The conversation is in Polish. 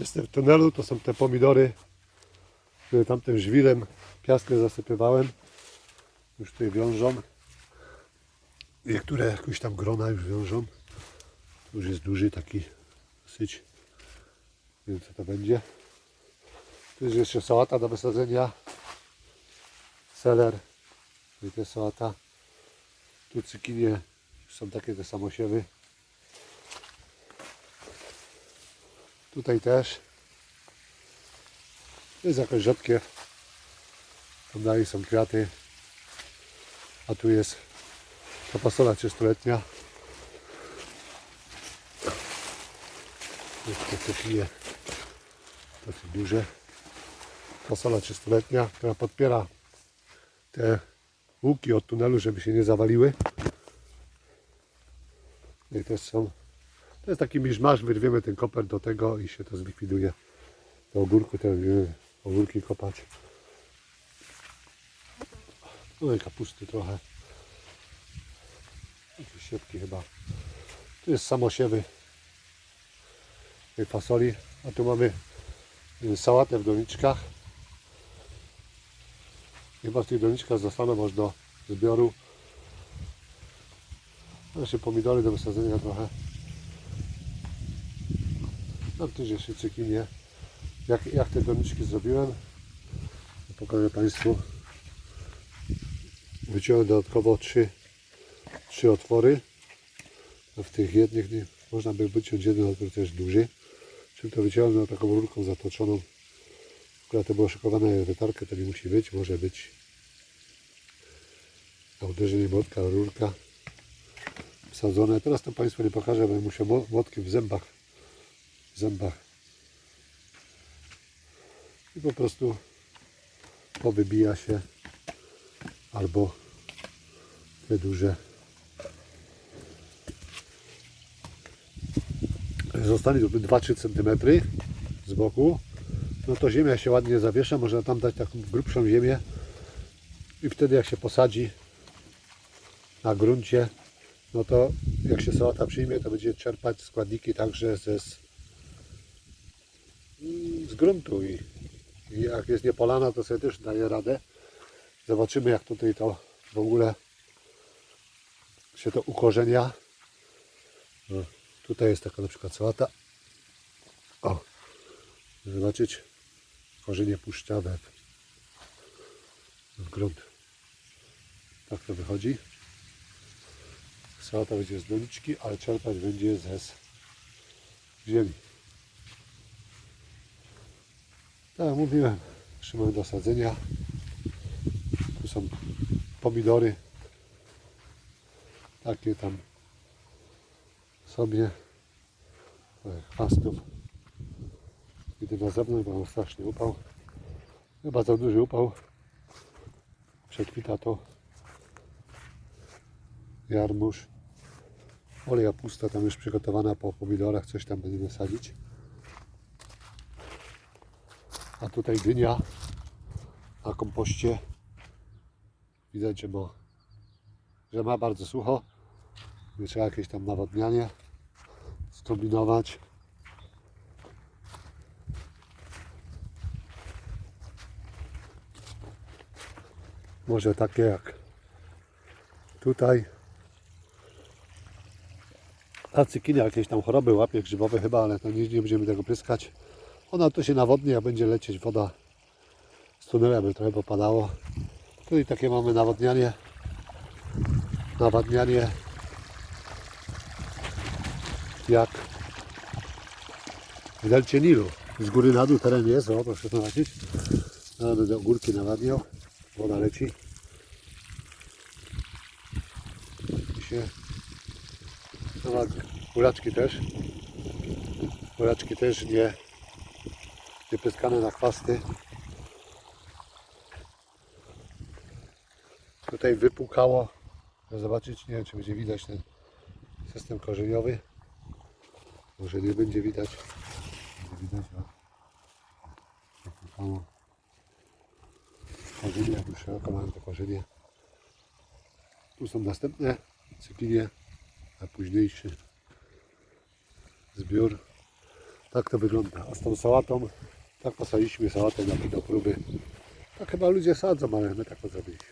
Jestem w tunelu, to są te pomidory, które tamtym żwirem piaskiem zasypywałem. Już tutaj wiążą. Niektóre jakieś tam grona już wiążą. Tu Już jest duży taki syć. Nie wiem co to będzie. Tu jest jeszcze sałata do wysadzenia. Seler. I to jest sałata. Tu cykinie. Są takie te samosiewy. Tutaj też. Jest jakoś rzodkiew. Tam dalej są kwiaty. A tu jest ta fasola 30-letnia. Jeszcze cykinie. Dosyć duże. Fasola 30-letnia, która podpiera te łuki od tunelu, żeby się nie zawaliły. No I też są. To jest taki miszmasz, wyrwiemy ten koper do tego i się to zlikwiduje. Do ogórku te będziemy ogórki kopać. No i kapusty trochę. Jakieś siepki chyba. Tu jest samosiewy fasoli. A tu mamy y, sałatę w doniczkach. Chyba w tych doniczkach zostaną aż do zbioru. Jeszcze pomidory do wysadzenia trochę. Tam też jeszcze cykinie. Jak, jak te doniczki zrobiłem, pokażę Państwu. Wyciąłem dodatkowo trzy, trzy otwory. A w tych jednych nie, można by wyciąć jeden otwór też duży. Czym to wyciąłem taką rurką zatoczoną. Akurat to było szykowane wytarkę, to nie musi być, może być na uderzenie młotka, rurka wsadzone. Teraz to Państwu nie pokażę, bo musiał mo- młotkiem w zębach, zębach. I po prostu powybija się albo te duże zostanie to 2-3 cm z boku. No to ziemia się ładnie zawiesza można tam dać taką grubszą ziemię. I wtedy jak się posadzi na gruncie no to jak się sałata przyjmie to będzie czerpać składniki także ze z, gruntu i i jak jest niepolana, to sobie też daje radę. Zobaczymy, jak tutaj to w ogóle się to ukorzenia. No, tutaj jest taka na przykład sałata. O, zobaczyć, korzenie puszczawe w, grunt. Tak to wychodzi. Sałata będzie z doniczki, ale czerpać będzie ze ziemi. Tak jak mówiłem, trzymam do sadzenia. Tu są pomidory. Takie tam sobie chwastów. Idę na zewnątrz, bo mam straszny upał. Chyba za duży upał. Przekwita to jarmuż. Oleja pusta tam już przygotowana po pomidorach. Coś tam będziemy sadzić. A tutaj dynia na kompoście. Widać, że ma, że ma bardzo sucho. Nie trzeba jakieś tam nawodnianie skombinować. Może takie jak tutaj. A cykinia jakieś tam choroby łapie grzybowe chyba, ale to nie, nie będziemy tego pryskać. Ona tu się nawodni, jak będzie lecieć woda z tunelu, by trochę popadało. Tutaj takie mamy nawodnianie. Nawadnianie jak w delcie Nilu. Z góry na dół teren jest, o proszę zobaczyć. Ja będę ogórki nawadniał. Woda leci. I się nawadnia. Buraczki też. Buraczki też nie wypyskane na chwasty. Tutaj wypukało. Zobaczyć, nie wiem czy będzie widać ten system korzeniowy. Może nie będzie widać. Będzie widać, o. Wypukało. Korzenie, jak już szeroko mają te korzenie. Tu są następne cykinie na późniejszy zbiór. Tak to wygląda. A z tą sałatą, tak posadziliśmy sałatę na, do próby. Tak chyba ludzie sadzą, ale my tak to zrobiliśmy.